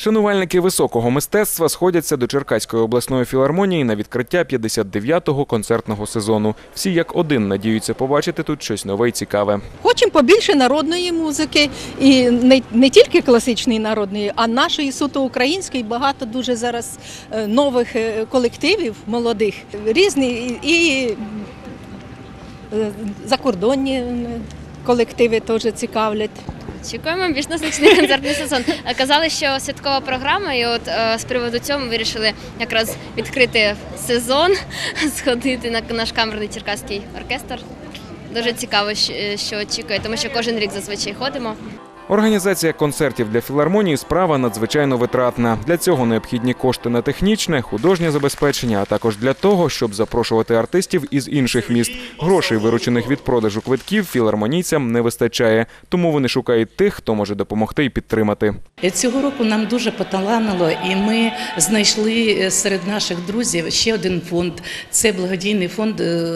Шанувальники високого мистецтва сходяться до Черкаської обласної філармонії на відкриття 59-го концертного сезону. Всі як один надіються побачити тут щось нове й цікаве. Хочемо побільше народної музики, і не, не тільки класичної народної, а нашої суто української. Багато дуже зараз е, нових е, колективів молодих, різні і, і е, закордонні колективи теж цікавлять. Чекаємо більш насичений концертний сезон. Е, Казали, що святкова програма, і от е, з приводу цього ми вирішили якраз відкрити сезон, сходити на наш камерний черкаський оркестр. Дуже цікаво, е, що очікує, тому що кожен рік зазвичай ходимо. Організація концертів для філармонії справа надзвичайно витратна. Для цього необхідні кошти на технічне, художнє забезпечення, а також для того, щоб запрошувати артистів із інших міст. Грошей, виручених від продажу квитків, філармонійцям не вистачає, тому вони шукають тих, хто може допомогти і підтримати. Цього року нам дуже поталанило, і ми знайшли е, серед наших друзів ще один фонд. Це благодійний фонд е,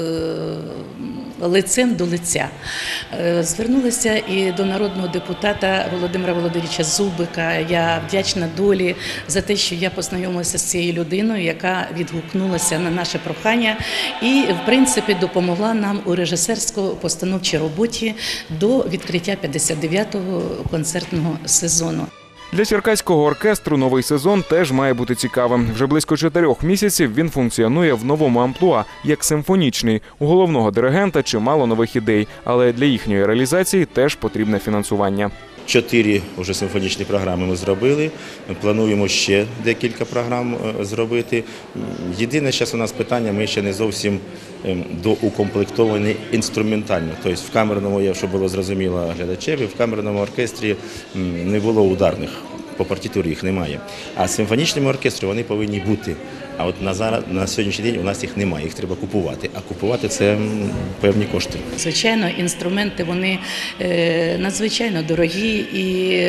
лицем до лиця. Е, Звернулися і до народного депутата Володимира Володимировича Зубика. Я вдячна долі за те, що я познайомилася з цією людиною, яка відгукнулася на наше прохання і, в принципі, допомогла нам у режисерсько-постановчій роботі до відкриття 59-го концертного сезону. Для черкаського оркестру новий сезон теж має бути цікавим. Вже близько чотирьох місяців він функціонує в новому амплуа як симфонічний. У головного диригента чимало нових ідей, але для їхньої реалізації теж потрібне фінансування. Чотири вже симфонічні програми ми зробили. Плануємо ще декілька програм е, зробити. Єдине зараз у нас питання, ми ще не зовсім ем, доукомплектовані інструментально. Тобто в камерному, якщо було зрозуміло глядачеві, в камерному оркестрі не було ударних. По партітурі їх немає. А в симфонічному оркестрі вони повинні бути. А от на зараз на сьогоднішній день у нас їх немає, їх треба купувати. А купувати це певні кошти. Звичайно, інструменти вони е, надзвичайно дорогі, і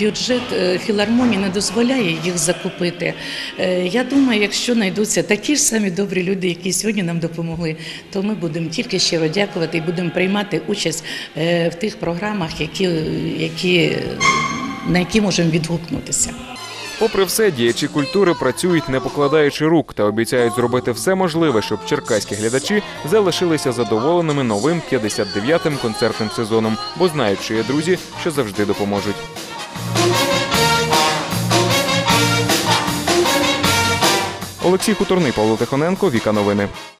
бюджет е, філармонії не дозволяє їх закупити. Е, Я думаю, якщо знайдуться такі ж самі добрі люди, які сьогодні нам допомогли, то ми будемо тільки щиро дякувати і будемо приймати участь в тих програмах, які, які, на які можемо відгукнутися. Попри все, діячі культури працюють не покладаючи рук та обіцяють зробити все можливе, щоб черкаські глядачі залишилися задоволеними новим 59-м концертним сезоном, бо знають, що є друзі, що завжди допоможуть. Олексій Хуторний, Павло Тихоненко, Віка Новини.